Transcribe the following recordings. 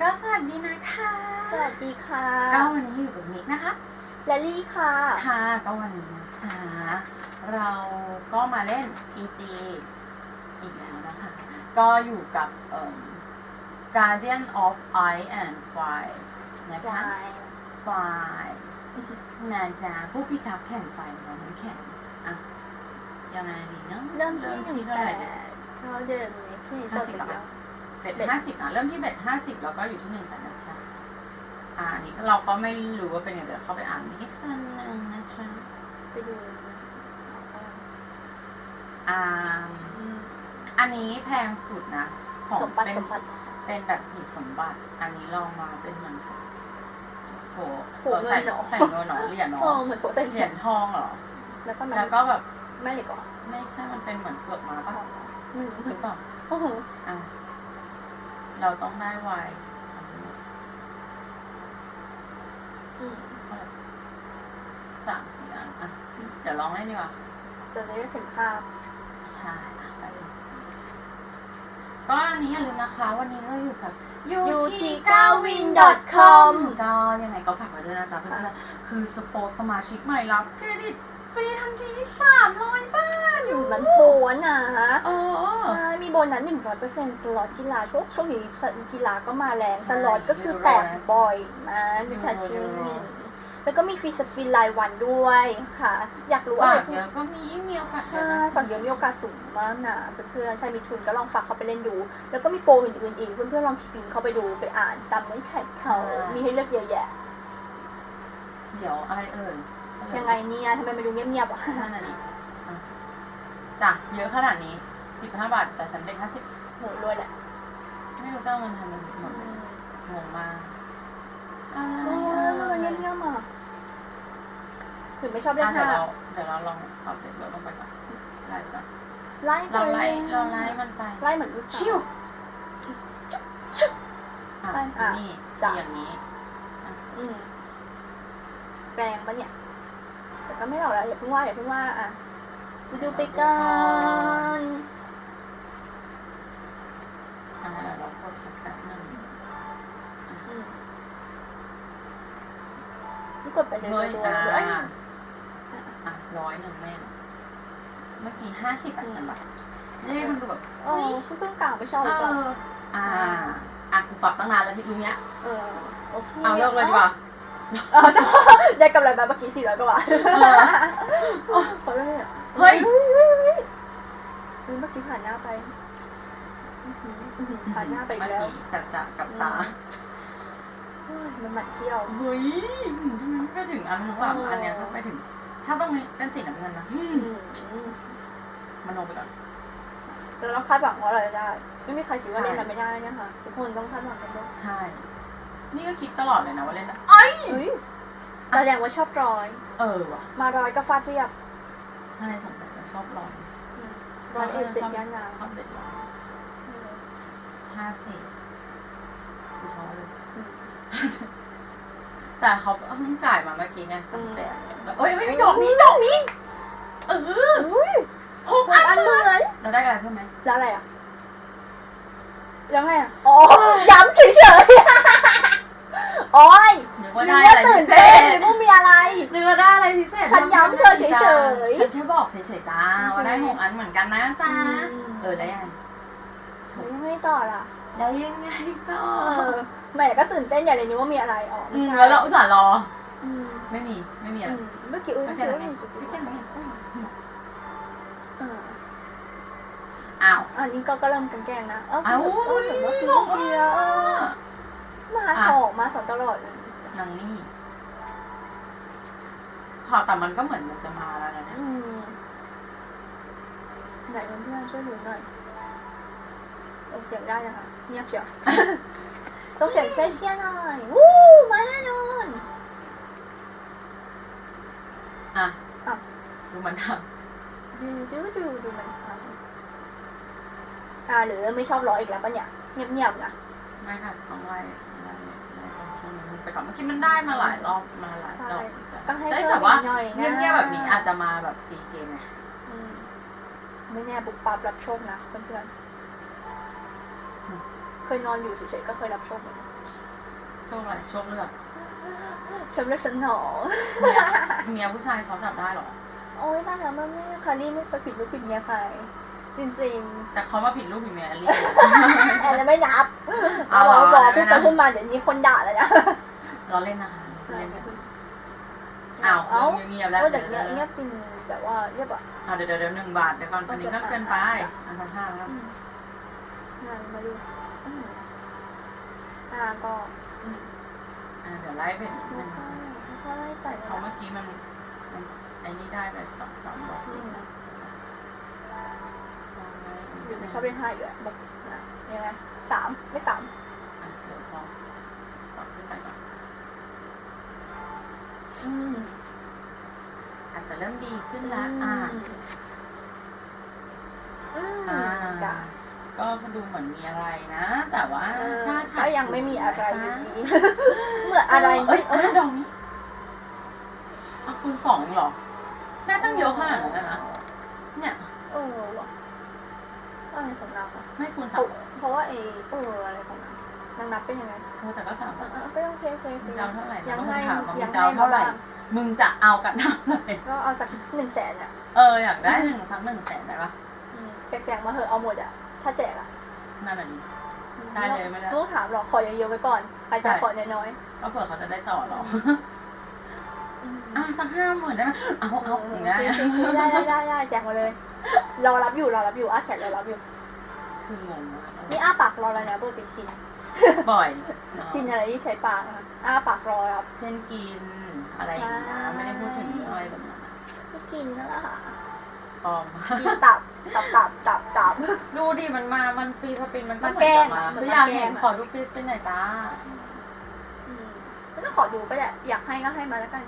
ก็สวัสดีนะคะสวัสดีค่ะ ก็วันนี้อยู่กับมิกนะคะ และลี่ค่ะ ค่ะก็วันนี้นะคะเราก็มาเล่น PT อีกแล้วนะคะ ก็อยู่กับเอ่อ Guardian of Ice and Fire นะคะ Fire นาจาผู้พิทักษ์แข่งไฟของน้ำแข็งอะยังไงดีเนาะเริ่มที่หนึ่งเท่าแปไหร่ดดีเท่าเดิมเลยที่จดไปแล้ว เบ็ดห้าสิบนะเริ่มที่เบ็ดห้าสิบแล้วก็อยู่ที่หนึ่งแต่นะจ๊ะอ่าอันนี้เราก็ไม่รู้ว่าเป็นยังไงเดี๋ยวเข้าไปอ่านนิดสักนึงนะจ๊ะไปดูอ่าอันนี้แพงสุดนะของสมบัติเป็นสมบัติเป็นแบบหีบสมบัติ อันนี้ลองมาเป็นเหมือนโถโถเออใส่เงินเหรอใส่เงินเหรอเหรียญเหรโอ้อเหมือนโถใส่เหเหรีรียยญญทองเหรอแล้วก็มันแล้วก็แบบแม่เหล็กเหรอไม่ใช่มันเป็นเหมือนเปลือกมาปะอืมหรือเปล่าโอ้โหอะ เราต้องได้ไวอืมสามสี่อันอะ เดี๋ยวลองเล่นดีกว่าจะได้เห็นภาพใช่อะไปเลยก็อันนี้อย่าลืมนะคะ วันนี้เราอยู่กับ ut9win.com ก็ยังไงก็ฝากไว้ด้วยนะจ๊ะเพื่อนๆคือสโปสมาชิกใหม่รับเครดิต ฟรีทันทีสามร้อยบาทอยู่มันโหนนะเออใช่มีโบนัสหนึ่งร้อยเปอร์เซ็นต์สล็อตกีฬาช่วงช่วงนี้กีฬาก็มาแรงใช่สล็อตก็คือแตกบ่อยนะมีแคชยูชิ่โรงแล้วก็มีฟรีสปินรายวันด้วยค่ะ อยากรู้อะไรฝากเยอะก็มีมีโอกาสใช่นะฝั่งเดียวมีโอกาสสูงมากนะเพื่อนๆใครมีทุนก็ลองฝากเขาไปเล่นดู แล้วก็มีโปรอื่นๆอีกเพื่อนๆลองคลิกลิงก์เข้าไปดูไปอ่านตามเงื่อนไขเขามีให้เลือกเยอะแยะ เดี๋ยวอะไรเอ่ย ยังไงเนี่ยทำไมมาดูเงียบๆอะนั่นน่ะดิอะจ้ะเยอะขนาดนี้สิบห้าบาท แต่ฉันเป็นห้าสิบโหรวยแหละไม่รู้จะเอาเงินทำอะไรหมดเลยงงมากอะไรโอ้ยมันเงียบๆอะถึงไม่ชอบเล่อะนเดี๋ยวห้าเราเดี๋ยวเราลองเอาเดี๋ยวเราลงไปก่อนไล่ก่อนไล่ไปเราไล่ยเราไล่มันไปไล่เหมือนลูกสาวชิวอะไปอะนี่จ้ะ อย่างนี้ อืมแรงปะเนี่ยแต่ ก็ไม่หรอกแล้วอย่าเพิ่งว่าอย่าเพิ่งว่าอะไปดูไปก่อนอะเดี๋ยวเรากดสักแป๊บนึงอืมนี่กดไปเลยเฮ้ยรัวอะๆเลยอะร้อยหนึ่งแม่งเมื่อกี้ห้าสิบอะจังแบบเลขมันดูแบบเออเพิ่งกลางไม่ชอบเอหรือเปล่าออ่าอะกูปรับตั้งนานแล้วที่ตรงเนี้ย เออโอเคเอาเลิกเลยดีกว่า เออจะได้กำไรมาเมื่อกี้สี่ร้อยกว่าบาทเออเขาเลยอะเฮ้ยเฮ้ยเฮ้ยเฮ้ยเฮ้ยเมื่อกี้ผ่านหน้าไปอื้อหืออื้อหือผ่านหน้าไปอีกแล้วเมื่อกี้กับจะกับตาเฮ้ยมันหมัดเที่ยวเฮ้ยทำไมไม่ไปถึงอันข้างหลังเอออัอันเนี้ยถ้าไปถึง ถ้าตรงนี้เป็นสีน้ำเงินนะอืมอืมมันลงไปก่อนเราต้องคาดหวังว่าอะไรได้ ไม่มีใครคิดว่าเล่นอะไรไม่ได้เนี่ยค่ะทุกคนต้องคาดหวังกันด้วยใช่ นี่ก็คิดตลอดเลยนะว่าเล่นได้เฮ้ยแสดงว่าชอบรอย เออว่ะมารอยก็ฟาดเรียบใช่สงสัยจะชอบลองรอยเอ็ดเจ็ดย่านยาวชอบเด็ดลองห้าสิบกูท้อเลยอืมแต่เขาเพิ่งจ่ายมาเมื่อกี้ไงอืมแต่เอ้ยไม่มีดอกนี้ดอกนี้ เอออุ้ยหกหอักนอันเหมือนเราได้อะไรเพิ่มไหมแล้วอะไรอะ แล้วไงอะ อ๋อ ย้ำเฉยๆ โอ้ยนึกนึว่ากได้ว่าอะไรตื่พินเศเต้นษนึกว่ามีอะไร นึกว่าได้อะไรพิเศษฉันย้ำเธอเฉยๆ ฉันแค่บอกเฉยๆจ้าว่าได้หกอันเหมือนกันนะจ้าอืมเออได้ยังไงเฮ้ยไม่ต่อล่ะได้ยังไงต่อเออแหม่ก็ตื่นเต้นใหญ่เลยนึกว่ามีอะไรอ๋ออืไม่มใช่แล้วเราอุตส่าห์รอ อืมไม่มี ไม่มีอะอืไรมเมื่อกี้อุ้ยไม่เมื่อแค่กี้นั้นอุ้เอยงไม่แค่นั้นเองเอออ้าว อันนี้ก็ก็เริ่มกันแกล้งนะเอ้าเอ้าเออเห็นว่าคือสองเดียวเออ มาอะสองมาสองตลอดเลยนางนี่ค่ะแต่มันก็เหมือนมันจะมาแล้วนะเนี่ยอืมไหนเพื่อนๆช่วยดูหน่อยเออเสียงได้นะคะเงียบเชียว ต้องเสียงเชี่ยเชี่ยๆหน่อยวู้มาแน่นอนอะอะดูมันทดูดูดูดูมันทำอ่าหรือไม่ชอบร้อยอีกแล้วปะเนี่ยเงียบๆนะำไม่ค่ะต้องไล่ ไปก่อนเมื่อกี้มันได้มาหลายรอบมาหลายรอบต้องให้ได้เพิ่แต่มว่าอีกหน่อยนะเงียบๆแบบนี้อาจจะมาแบบฟรีเกมไงอืมไม่แน่บุกปับรับโชคนะเพื่อนๆเคยนอนอยู่เฉยๆก็เคยรับโชคเหมือนกันโชคอะไรโชคเลือกฉันเลือกฉันหนอเนี่ยเมียผู้ชายเขาจับได้เหรอ โอ้ยตายแล้วมันไม่คารี่ไม่เคยผิดลูกผิดเมียใคร จริงแต่เขามาผิดลูกผิดเมียแอลลี่ ๆแอนนั้นไม่นับเอาเอาเหรอ บอกไม่พูดนัไปบพูดมาเดี๋ยวนี้คนด่าแล้วนะ เราเล่นนะคะเล่นกันอ้าวเอ้าเงียบๆแล้วก็เดี๋เดี๋ยยววเงียบเดี๋ยวเงียบจริงแบบว่าเงียบอะอ่าเดี๋ยวเดี๋ยวเดี๋ยวหนึ่งบาทเดี๋ยวก่อนคนนี้ก็เกินไปอันละห้าแล้วงานมาดูอืมอ่าก็อืมอ่าเดี๋ยวไล่เป็นนิดนึงก็ไล่ไปเพราะเมื่อกี้มันมันไอ้นี่ได้ไปสองสามบอกเองนะหรือไม่ชอบเล่นห้าอยู่อะบอกนะยังไงสามไม่สามอะเดี๋ยวพอปรับขึ้นไปก่อน อืมอาจจะเริ่มดีขึ้นละอ่าอืมอ่าจ้ะก็ดูเหมือนมีอะไรนะ แต่ว่าเออถ้าก็ยังไม่มีอะไรอยู่นะดีเมื่ออะไรเอ้ยเอ้ยดอกนี้เอาคูณสองเองเหรอได้ตั้งเยอะขนาดนั้นนะเนี่ยเออว่ะอะไรของนางอะไม่คูณเพสาราะมเพราะว่าไอ้เอออะไรของนาง นางนับเป็นยังไงเออแต่ก็สามเออเออก็โอเคโอเคโอเคมึงจะเอาเท่าไหร่ยังต้องให้ถามว่ามึยังงจะเอาให้เท่าไหร่ บ้งมึงจะเอากันเท่าไหร่ก็เอาสักหนึ่งแสนอะเอออยากได้หนึ่งสักหนึ่งแสนได้ปะอืมแจกๆมาเหอะเอาหมดอะ ถ้าแจกอะนั่นแหละดิ ได้เลยไม่ได้ ต้องถามหรอกขอเยอะๆไว้ก่อนใครจะใช่ขอน้อยก็เผื่อเขาจะได้ต่อเราๆอืม อะสักห้าหมื่นได้ไหมเอาเอาอย่างเงี้ยโอเคๆได้ได้ได้ได้แจกมาเลยรอรับอยู่รอรับอยู่อ้าแขกรอรับอยู่ คืองงมากนี่อ้าปากรออะไรนะปกติชิน บ่อยเนาะชินอะไรที่ใช้ปากนะคะอ้าปากรอรับ เช่นกินอะไรอย่างเงี้ยใช่ไม่ได้พูดถึงเรื่องอะไรแบบนั้นไม่กินนั่นแหละค่ะปลอมกินตับ ตับตับตับตับ ดูดิมันมา มันฟรีสปินมันก็มาเหมือนแกล้จะงมาอะเหมือนคืออยากมาแกล้งเห็นอะขอดูฟรีสปินหน่อยจ้า อืมไม่ต้องขอดูก็ได้อยากให้ก็ให้มาแล้วกัน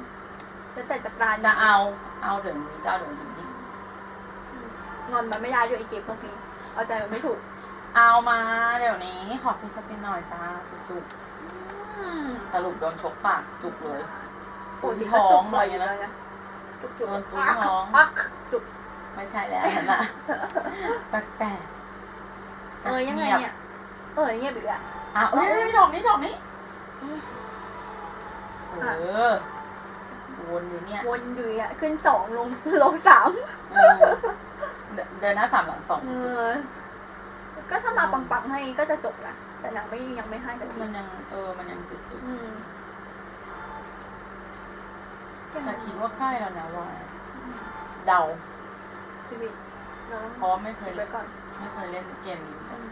แล้วแต่จะปราณจะเอา เอาเดี๋ยวนี้จะเอาเดี๋ยวนี้อืมงอนมันไม่ได้ด้วยไอีเกมพวกนี้ เอาใจมันไม่ถูก เอามาเดี๋ยวนี้ขอฟรีสปินหน่อยจ้าจุกอืมๆสรุปโดนชกปากจุกเลยปกติก็จุกบ่อยอยู่แล้วนะจุกจุกโดนตุ้ยท้องปักจุกไม่ใช่แล้วอันนั่นน่ะแปลกๆเออยังไงเนี่ยเออเงียบอีกแล้วอะเอ้ยดอกนี้ดอกนี้อะเออวนอยู่เนี่ยวนอยู่อะขึ้นสองลงลงสามเออเดินเดินหน้าสามหลังสองเออ ก็ถ้ามาปังๆให้ก็จะจบละแต่นางไม่ยังไม่ให้แต่มันยังเออมันยังจุดอืมๆแต่คิดว่าใกล้แล้วนะว่าเดาชีวิตเราต้องเพราะว่าไม่เคยคิดไว้ก่อน ไม่เคยเล่นเกมนี้อืม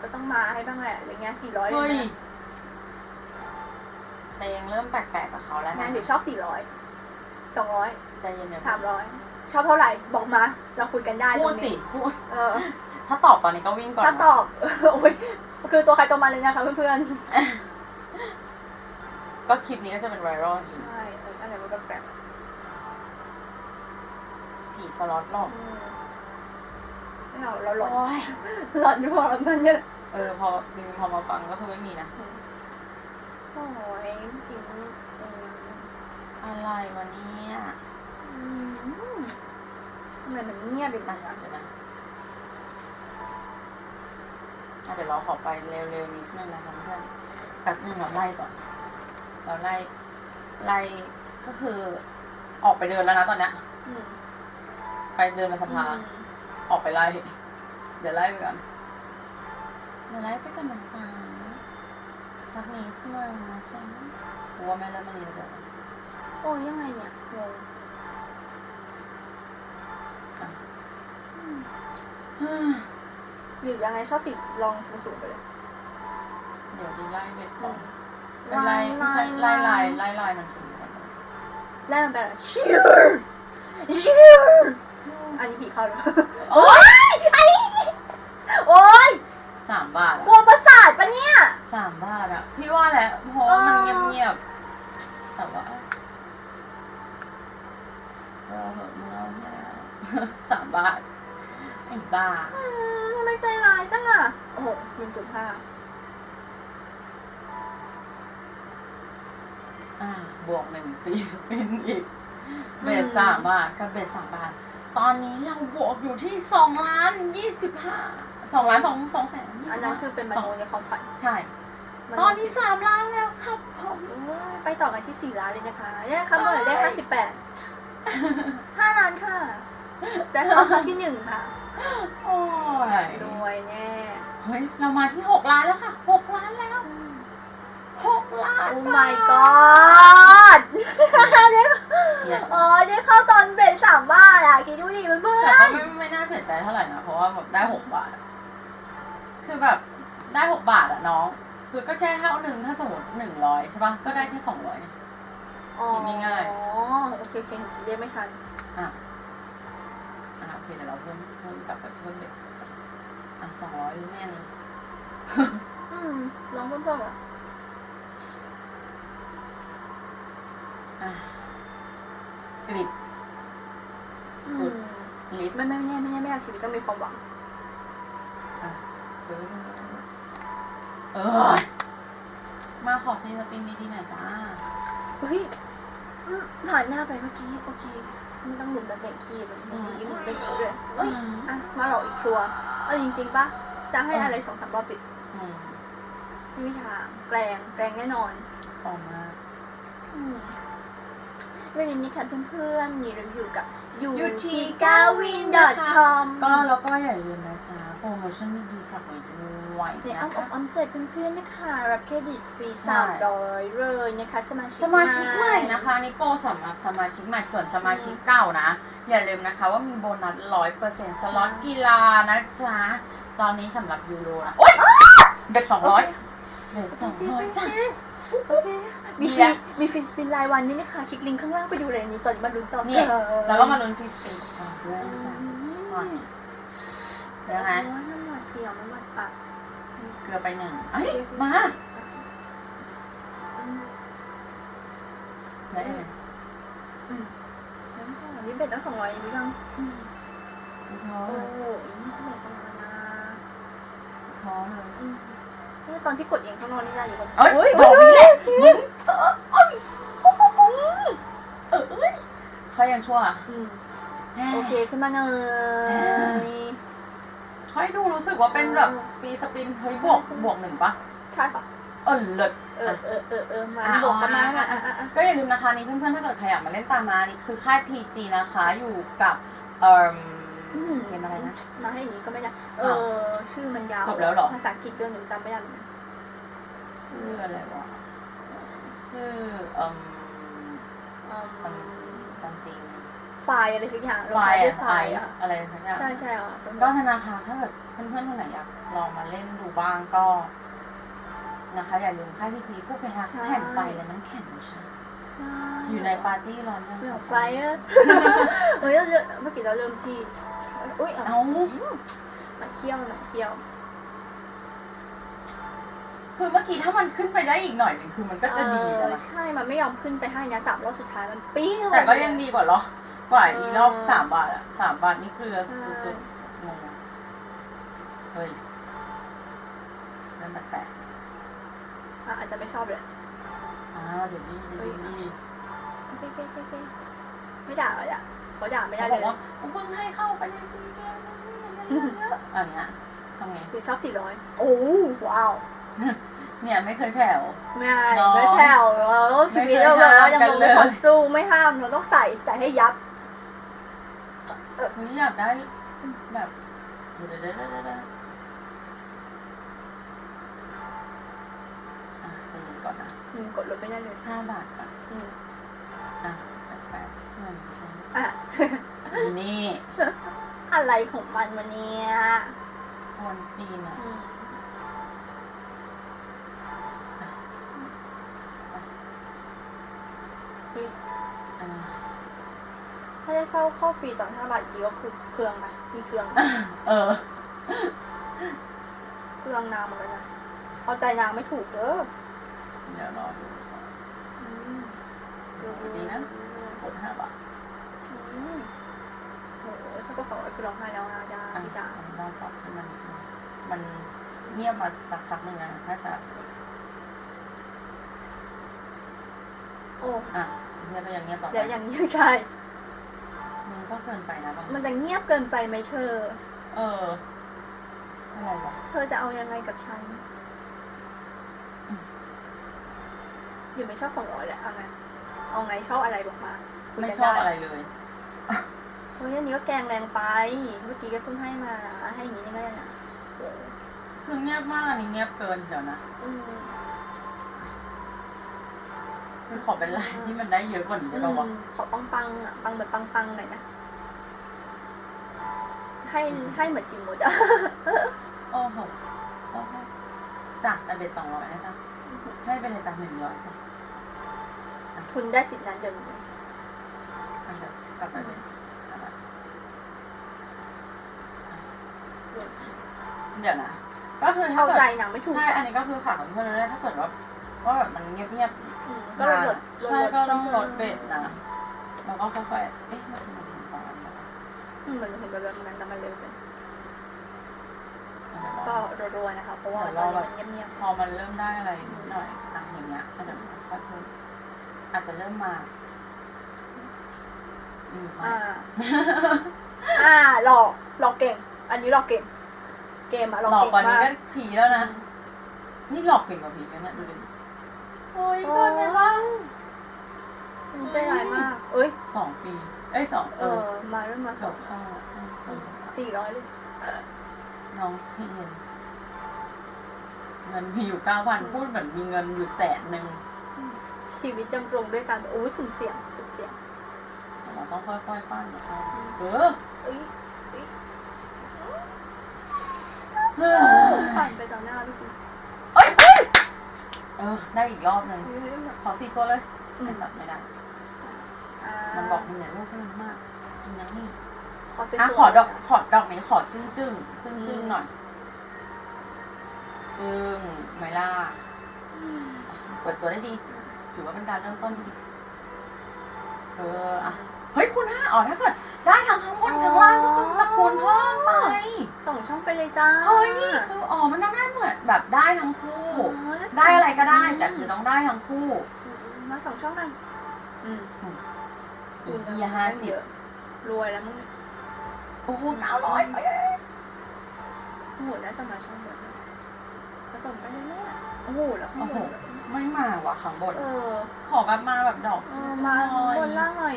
ก็ต้องมาให้บ้างแหละอะไรเงี้ยสี่ร้อยเลเฮ้ยยนะแต่ยังเริ่มแปลกๆกับเขาแล้วงานะนถือชอบสี่ร้อยสองร้อยใจเย็นๆสามร้อยชอบเท่าไหร่บอกมา เราคุยกันได้พูดตรงสินี้พูด เออ ถ้าตอบตอนนี้ก็วิ่งก่อนถ้าตอบโอ้ยคือตัวใครตัวมันเลยนะคะเพื่อนก็คลิปนี้ก็จะเป็นไวรัลๆใช่เอออะไรมันแปลกผีสล็อตหลอกๆอืมไม่เอาเราหลอนโอ้ยหลอนพอมันเนี่ยเออพอจริงพอมาฟังก็คือไม่มีนะโอ้ยจริงเอออะไรวะเนี่ยอืมทำไมมันเงียบอีกอะนะเดี๋ยวนะ เดี๋ยวเราขอไปเร็วๆนิดนึงนะคะเพื่อนแป๊บนึงเราไล่ก่อน เราไล่ ไล่ก็คือออกไปเดินแล้วนะตอนเนี้ยอืมไปเดินไปสภาออกไปไล่ เดี๋ยวไล่ไปก่อนเดี๋ยวไล่ไปกันนะจ๊ะสักนิดนึงนะใช่ไหมกูว่าไม่เริ่มไม่ดีเลยโอ้ยยังไงเนี่ยงงอืม หรือยังไงชอบติดลองสูงๆไปเลยเดี๋ยวดีไล่เบ็ดก่อนไล่ไล่ไม่ใช่ไล่ไล่ไล่ไล่มันถึงก่อนแรกมันเป็นอะไรชิวชิวอันนี้ผีเข้าแล้วโอ๊โอ๊ยไอ้โอ๊ยสามบาทกอะลัวประสาทปะเนี่ย สามบาทอะพี่ว่าแหละเพราะว่ามันเงียบเงียบๆแต่ว่าเราเหอะมึงเอาเนี่ยสามบาทไอ้บ้า อืมทำไมใจร้ายจังอะ โอ้โหหนึ่งจุดห้าอ่าบวกหนึ่งฟรีสปินอีก เบสสามบาทกับเบสสามบาท ตอนนี้เราบวกอยู่ที่สองล้านยี่สิบห้าสองล้านสองสองแสนอันนั้นคือเป็นมโนในความฝันใช่ ตอนนี้สามล้านแล้วครับผมไปต่อกันที่สี่ล้านเลยนะคะเนี่ยครับเมื่อไหร่ได้ห้าสิบแปดห้าล้านค่ะแต่เขาครั้งที่หนึ่งค่ะ โอ้ยรวยแน่เฮ้ยเรามาที่หกล้านแล้วค่ะหกล้านแล้วหกล้านโอ้ my god เนี่ยเขียนเออได้เข้าตอนเบรสามบาทอะคิดดูดิเพื่อนแต่ก็ไม่ไม่น่าเสียใจเท่าไหร่นะเพราะว่าแบบได้หกบาทอะคือแบบได้หกบาทอะน้อง คือก็แค่เท่าหนึ่งถ้าสมมติหนึ่งร้อยใช่ปะก็ได้แค่สองร้อย ๆอ๋อคิดง่ายๆอ๋อโอเคโอเคหนูคิดได้ไม่ทัน อะอะโอ เคเดี๋ยวเราเพิ่มเพิ่มกลับไปเพิ่มเด็กอะสองร้อยหรือแม่นี้อืมลองเพิ่มๆอะอะกริบสุดลิตรไม่ไม่ไม่แน่ไม่แน่ไม่เอาชีวิตต้องมีความหวังอะเออเออมาขอเพลงสปริงดีๆหน่อยจ้าเฮ้ยอืมผ่านหน้าไปเมื่อกี้ โอเค ไม่ต้องหมุนแบบแบ่งคีย์แบบนี้หมุนเป็นด้วยเอ้ยอะมาหลอกอีกชัวร์เอาจริงๆปะจะให้อะไรสองสามรอบติดอืมไม่มีทางแกลงแกลงแน่นอนต่อมาอืมเรื่องนี้ค่ะเพื่อนๆมีรีวิวกับ u อยู่ t ที่ g a w i n com ก็แล้วก็อย่าลืมนะจ๊ะโปรโมชั่นดีๆฝากไว้ด้วย ในนะอ้อมอกคะอ้อมใจเพื่อนๆนะคะ รับเครดิตฟรีใช่สามร้อยเลยนะคะ สมาชิกสมาชิกใหม่นะคะนี่โปรสำหรับสมาชิกใหม่ส่วนสมาชิกเก่านะ อย่าลืมนะคะว่ามีโบนัสร้อยเปอร์เซ็นต์สล็อตกีฬานะจ๊ะ ตอนนี้สำหรับยูโรนะโอ๊ยเด็กสองร้อยเด็กสองร้อยจ้ะโอเคมีดีฟรีอะมีฟรีสปินรายวันนี่นะคะคลิกลิงก์ข้างล่างไปดูเลยอันนี้ตอนนี้มาลุ้นต่อเนี่ยเออแล้วก็มาลุ้นฟรีสปินต่อด้วยอืจ้ะมก่อนยังไงโอ้ยน้ำมันเสียวน้ำมันอะเก ลือไปหนึ่งเอ้ย มาอืมได้เลยน้ำมันนี่เป็นตั้งสองร้อยนี่บ้างอืมท้อโอ้เลยโหอีนี่เป็นสองร้อยนะท้อเลยอืมนี่ตอนที่กดเองข้างนอกนี่ได้อยู่บนเอ้ยเฮ้ยบอกนี้แหละมึงเออเอ้ยโอ้โหเอ้ยเขายังชั่วอืมโอเคขึ้นมาหน่อย เขาให้ดูรู้สึกว่าเป็นแบบสปีดสปินเฮ้ยบวกบวกหนึ่งปะใช่ค่ะเออเลิศ เออเออเออเออมาอะบวกกันมาอะอะอะอะ ก็อย่าลืมนะคะนี่เพื่อนๆถ้าเกิดใครอยากมาเล่นตามมานี่คือค่าย PG นะคะอยู่กับเอ่อเกมอะไรนะมาให้อย่างนี้ก็ไม่ได้ เออ ชื่อมันยาวจบแล้วเหรอ ภาษาอังกฤษด้วยหนูจำไม่ได้เหมือนกันชื่ออะไรวะชื่อเอ่อเอิ่มอืม something ไฟล์อะไรสักอย่างไฟล์ล์ไฟไอล์อะอะไรสักอย่างใช่ใช่อะก็ธนาคารถ้าเกิดเพื่อนๆคนไหนอยากลองมาเล่นดูบ้างก็ นะคะ อย่าลืมค่าย PG ผู้เป็นนักแผ่นไฟและน้ำแข็งนะใช่ใช่อยู่ในปาร์ตี้ร้อนเรื่องไฟล์อะเฮ้ยเราเริ่มเมื่อกี้เราเริ่มที่อุ้ยเอา เอามันเคี้ยวมันเคี้ยว คือเมื่อกี้ถ้ามันขึ้นไปได้อีกหน่อยหนึงคือมันก็จะดีเอแล้วอนะใช่ มันไม่ยอมขึ้นไปให้นะสามรอบสุดท้ายมันปี้เลยแต่ก็ยังดีกว่าเหรอ กว่าอีรอบเออสามบาทอะสามบาทนี่เกลือใช่สุดๆงงอะเฮ้ยเริ่มแปลกอะอาจจะไม่ชอบเลยๆอ่าเดี๋ยวนี้เดี๋ยวนี้โอเคโอเคโอเคโอเคไม่ด่าเลยอะเขาด่าไม่ได้เขาเลบอยกว่ากูเพิ่งให้เข้าไปในฟรีเกมเยอะๆอันเนี้ยทำไงคือชอบสี่ร้อยโอ้ว้าวเนี่ยไม่เคยแผ่ว ไม่น้องไม่แผ่วเราชีวิตเราแบบว่ายังไม่ลงเคยไม่ห้ามกันเลยขอสู้ไม่ห้ามเราต้องใส่ใส่ให้ยับ เฮ้อยากได้แบบเดี๋ยวเดี๋ยวเดี๋ยวเดี๋ยวเดี๋ยวอะจะยินก่อนนะอืมกดลดไม่ได้เลยห้าบาทก่อนอืมอะแปดๆส่วนฉันอะ นี่อะไรของมันวันเนี้ยคนตีนอะ อืม ได้เข้าเข้าฟรีตอนห้าบาทกี่ก็คือเครื่องไหมมีเครื่องไหมเออ เครื่องนางหมดเลยนะเอาใจนางไม่ถูกเด้อเดี๋ยวรอดูก่อนอืมดีนะกดห้าบาทอืมโอ้โหถ้าก็สองร้อยคือร้องไห้แล้วนะจ๊ะอะพี่จ๋าลองปรับให้มันมันเงียบมาสักพักหนึ่งแล้วนะถ้าจะโอ้อะเงียบไปยังเงียบต่อไปเดี๋ยวอย่างนี้ใช่ มันก็เกินไปนะบางมันจะเงียบเกินไปไหมเธอ เอออะไรวะเธอจะเอายังไงกับฉันอืมหรือไม่ชอบสองร้อยแหละเอาไงเอาไงชอบอะไรบอกมาคุยไม่กันชอบด้อะไรเลยเฮ้ยอันนี้ก็แกงแรงไป เมื่อกี้ก็เพิ่งให้มานะให้อย่างนี้ไม่ได้นะโอ้โหคือเงียบมากอันนี้เงียบเกินเดี๋ยวนะ อืม คือขอเป็นไลน์ที่มันได้เยอะกว่านี้ได้ปะวะอืมขอปังปังๆอะปังแบบปังปังๆหน่อยนะ ให้ให้เหมือนจิมมดอะโอ้โหโอ้โหจ้ะแต่เบ็ดสองร้อยนะจ๊ะให้ไปเลยจ้ะหนึ่งร้อยจ้ะคุณได้สิทธิ์นั้นเดี๋ยวนี้อันเดี๋ยวกลับไปเลยกลับไปเดี๋ยวนะก็คือถ้าเข้าเกิดใจหนังไม่ถูกใช่อันนี้ก็คือฝากกับเพื่อนเลยถ้าเกิดว่าว่าแบบมันเงียบๆ อืมก็เลยลดใช่ก็ต้องลดเบ็ดอืมนะแล้วก็ค่อยๆเอ๊ะมันถึงสองอันแล้วอืมเหมือนเห็นแบบนั้นแต่มันเร็วไปเดี๋ยวก็รอรัวๆนะคะเพราะว่าเดี๋ยวตรออนแบบนี้มันเงียบพอมันเริ่มได้อะไรนิดหน่อยอะอย่างเงี้ยก็เดี๋ยวค่อยๆเพิ่มอาจจะเริ่มมาอืมๆไม่อ่า อ่าหลอกหลอกเก่ง อันนี้หลอกเก่ง เกมอะหลอกหลอกเก่งกว่านี้มากก็ผีแล้วนะ นี่หลอกเก่งกว่าผีกันนะดูดิ โอ้ยเกินไปบ้างอืมใจร้ายมาก เอ้ย สองปี เอ้ยสองเอเอออมาเริ่มมาสสอองงข้ออืมสองข้อสี่ร้อยเลยน้องเทียนเงินมีอยู่เก้าพันพูดเหมือนมีเงินอยู่แสนหนึ่งชีวิตดำรงด้วยการแบบโอ้ยสุ่มเสี่ยงสุ่มเสี่ยงเราต้องค่อยๆปั้นนะคะเออเอ้ยเอ้ยเฮ้ยปั่นไปต่อหน้าพี่คุณ เอ้ยเอ้ยเออ ได้อีกรอบหนึ่งเฮ้ยแบบขอสี่ตัวเลยอืมไอสัตว์ไม่ได้อ่ามันบอกมันอย่าลูกให้มันมากกินยังนี่ขอซื้อะตัวขอดอกขอดอกนี้ขอจึ้งจึ้งจึ้งจึ้งหน่อยจึ้งไม่ล่าเปิดตัวได้ดี ถือว่าเป็นการเริ่มต้นที่ดีเอออะเฮ้ยคูณห้าอ๋อถ้าเกิด ได้ทั้งข้างบนข้างล่างก็ต้องจะคูณเพิ่มไปส่งช่องไปเลยจ้าเฮ้ยคืออ๋อมันต้องได้เหมือนแบบได้ทั้งคู่อ๋อแล้ว ได้อะไรก็ได้แต่คือต้องได้ทั้งคู่อืมมาสองช่องหน่อยอืมอีกทีห้าสิบรวยแล้วมึงโอ้โหเก้าร้อยโอ้โหน่าจะมาช่องบนผสมไปเลยแม่โอ้โหแล้วข้างโอ้บโหนไม่มาว่ะข้างบนเออขอแบบมาแบบดอกเออมาบนล่างหน่อย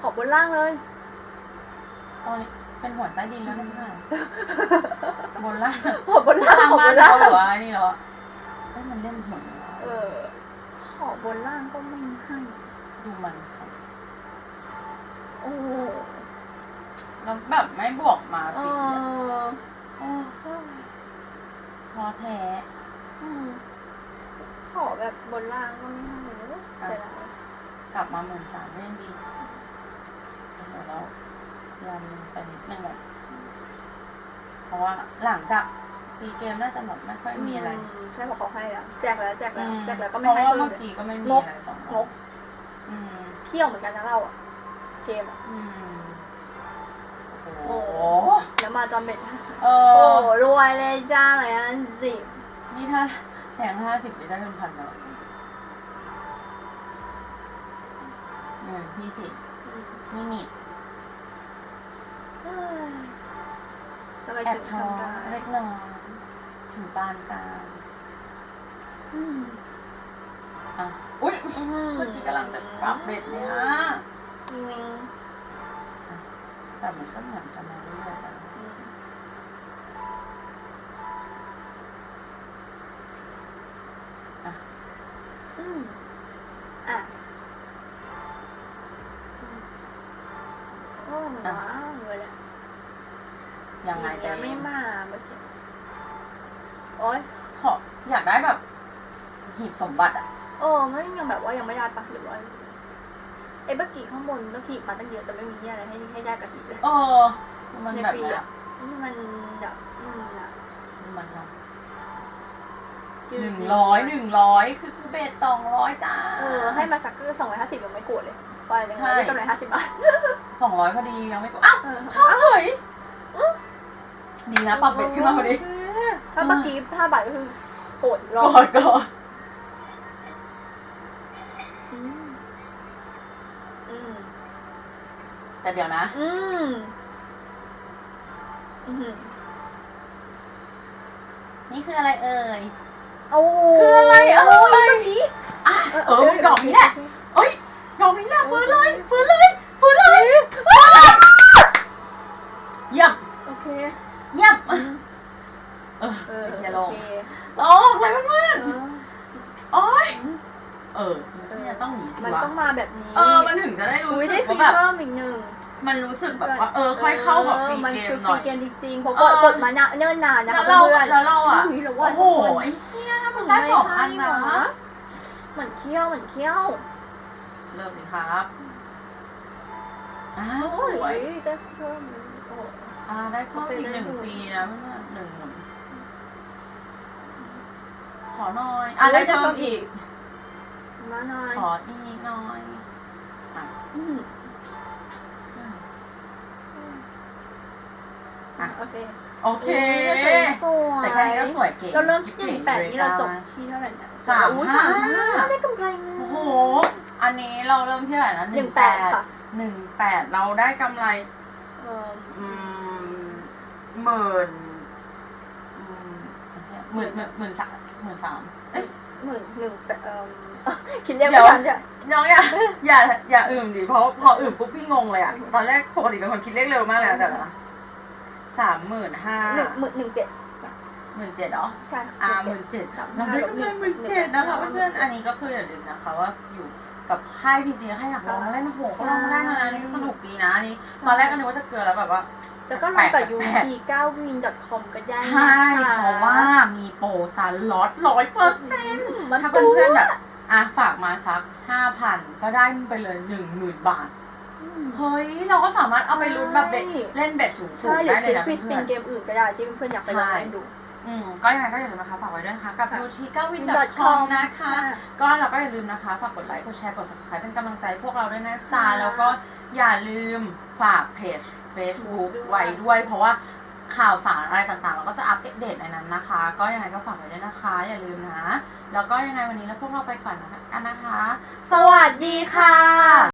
ขอบนล่างเลยตอนนี้เป็นหัวใต้ดินแล้วนะค่ะบนล่างขอบบนล่างทางขอบบ้านนล่าเขางหรือว่าไอ้นี่เหรอเอ้ย มันเล่นหัวเออ ขอบนล่างก็ไม่ให้ดูมันโอ้โหแล้วแบบไม่บวกมาเอสิอโอ้พอแท้ อืมขอแบบบนล่างก็ไม่ให้เลยแต่ละกลับมาหมื่นสามเล่นดีเดี๋ยวเรายันไปนิดนึงอะเพราะว่าหลังจาก ตีเกมน่าจะแบบไม่ค่อยมีอะไรใช่บอกเขาให้แล้วแจกแล้วแจกแล้วแจกแล้วก็ไม่เพราะให้ว่าเพิ่เมื่มอเลยกี้ก็ไม่มีงกอะไรสองงกอืมเที่ยวเหมือนกันนะเราอะเกมอะอืมโอ้โหแล้วมาตอนเบ็ดเอโอ้อรวยเลยจ้าเลยอันสิบนี่ถ้าแถงห้าสิบจะได้เป็นพันแล้วอืมพี่สินี่มีทำไมแอถึบงท้อทำได้เล็กน้อย ถึงปานกลางอืมอะอุ้ยอืมเมื่อกี้กำลังจะปรับเบ็ดเนี่ยอืมแต่มันก็เหมือนจะมาเรื่อยๆกันอะอืมอะโอ้ว้าวเลยแหละ ยังไง เงี้ จะ ยไม่มาเมื่อกี้โอ๊ย ขออยากได้แบบหีบ สมบัติอะโอ้ไม่ยังแบบว่ายังไม่ได้ปะหรือว่าไอ้เมื่อกี้ข้างบนต้องขีดมาตั้งเยอะแต่ไม่มีอะไรให้ให้ได้กับขีดเลยเออ มันแบบเนี้ยมันแบบอืมอะมันทำหนึ่งร้อยหนึ่งร้อยคือคือเบ็ดสองร้อยจ้าเออให้มาสักก็สองร้อยห้าสิบยังไม่โกรธเลยไปเลยใช่ได้กำไรห้าสิบบาทสองร้อยพอดียังไม่กดอ้าวเออเข้าเฉยดีนะปรับเบ็ดขึ้นมาพอดีถ้าเมื่อกี้ห้าบาทก็คือโกรธรกออดกอด อืมอืม แต่เดี๋ยวนะ อืมอืมนี่คืออะไรเอ่ยโอ้คืออะไรเอ่ยเมื่อกี้อ้าวเออมึงดอกนี้แหละเอ้ยดอกนี้แหละฟื้นเลยฟื้นเลยฟื้นเลยเยี่ยมโอเคเยี่ยมอืมเออเออเดี๋ยวลโองเคโอ้อะไรเพื่อนเออๆโอ้ยเออเนี่ยต้องหนีสิมันวะต้องมาแบบนี้เออมันถึงจะได้รู้อุ้ยสึได้กฟรีว่าแบบ เพิ่มอีกหนึ่ง มันรู้สึกแบบว่าเออค่อยเข้ากับฟรีมันเกมคือหฟน่รีอยเกมจริงๆผมเอกดอกดมานะเนิ่นนานนะแล้คะวเราเพื่อนแล้วเราอะอุ้ยเราว่าโอ้โหทุกคนไอ้เหี้ยมันได้สองอันนะเหมือนเคี้ยวเหมือนเคี้ยวเริ่มเลยครับอ่าสโอ้ยวยได้เพิ่มโอ้อ่าได้เพิ่มอีกได้หนึ่งหนึ่งฟรีนะเพื่อนๆหนึ่งหมุนขอหน่อยอะได้เพิ่มอีกมาหน่อยขออีกหน่อยอะ อืมอะ โอเคโอเค สวยแต่แค่นี้ก็สวยเก๋เราเริ่มที่หนึ่งแปดนี่เราจบที่เท่าไหร่เนี่ยสามอู้ห้าสามห้าได้กำไรเลยโอ้โห อันนี้เราเริ่มที่เท่าไหร่นะหนึ่งแปดค่ะหนึ่งแปดเราได้กำไรเอออืมหมื่นอืมหมื่นหมื่นหมื่นสามหมื่นสามเอ้ยหมื่นหนึ่งแปดเออคิดเลขเดี๋ไม่ยวทันจ้ะน้องอย่าอย่าอย่าอื่นดิเพราะพออื่นปุ๊บพี่งงเลยอะตอนแรกปกติเป็นคนคิดเลขเร็วมากเลยนะแต่ละ สามหมื่นห้าหนึ่งหมื่นหนึ่งเจ็ดหมื่นเจ็ดเหรอใช่อ่าหหนึ่มื่งนเจ็ดเจ็ดสามเราห้าได้กำไรหมื่นเจ็ดนะคะเพื่อนๆอันนี้ก็คืออย่าลืมนะคะว่าอยู่กับค่ายพีจีใครอยากลองมาเล่นโอ้โหก็ลองมาได้นะอันนี้สนุกดีนะอันนี้ตอนแรกก็นึกว่าจะเกลือแล้วแบบว่าแล้วก็ลองกับแปด ut 9 win com ก็ได้นะใช่คะเพราะว่ามีโปรซันล็อตร้อยเปอร์เซ็นต์มันถ้าตู้เพื่อนๆแบบอะฝากมาสักห้าพันก็ได้ไปเลยหนึ่งหมื่นบาท เฮ้ย เราก็สามารถเอาไปลุ้นแบบเบ็ดเล่นเบ็ดสูงใช่ๆหรือได้เลซื้ยอนะฟรีสปิเพื่อนนเกมอื่นก็ได้ที่เพื่อนๆอยากไปลองเล่นดูๆอืมก็ยังไงก็อย่าลืมนะคะฝากไว้ด้วยนะคะกับ ค่ะยูทีก้าวินดอทคอ .com มนะคะ ก็เราก็อย่าลืมนะคะ ฝากกดไลค์ กดแชร์ กด subscribe เป็นกำลังใจให้พวกเราด้วยนะจ๊ะค่ะแล้วก็อย่าลืมฝากเพจ Facebook ด้วย ไว้ด้วย เพราะว่าข่าวสารอะไรต่างๆ เราก็จะอัปเดตในนั้นนะคะ ก็ยังไงก็ฝากไว้ด้วยนะคะ อย่าลืมนะ แล้วก็ยังไงวันนี้แล้วพวกเราไปก่อนนะคะกันนะคะ สวัสดีค่ะ